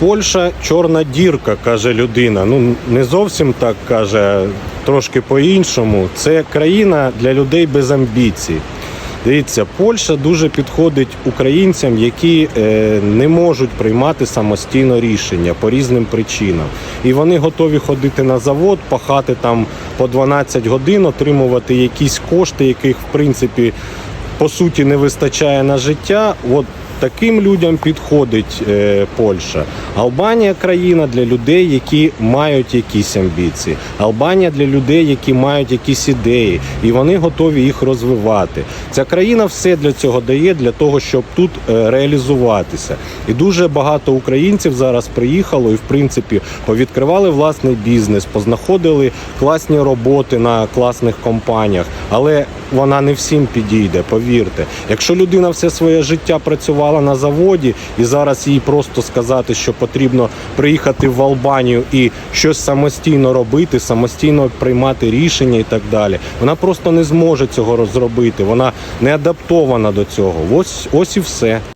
Польща чорна дірка, каже людина. Ну не зовсім так каже, трошки по-іншому. Це країна для людей без амбіцій. Дивіться, Польща дуже підходить українцям, які е, не можуть приймати самостійно рішення по різним причинам. І вони готові ходити на завод, пахати там по 12 годин, отримувати якісь кошти, яких в принципі по суті не вистачає на життя. От таким людям підходить е, Польща. Албанія країна для людей, які мають якісь амбіції. Албанія для людей, які мають якісь ідеї, і вони готові їх розвивати. Ця країна все для цього дає, для того, щоб тут е, реалізуватися. І дуже багато українців зараз приїхало і, в принципі, повідкривали власний бізнес, познаходили класні роботи на класних компаніях, але вона не всім підійде, повірте. Якщо людина все своє життя працювала на заводі і зараз їй просто сказати, що потрібно приїхати в Албанію і щось самостійно робити, самостійно приймати рішення і так далі, вона просто не зможе цього зробити. Вона не адаптована до цього. Ось ось і все.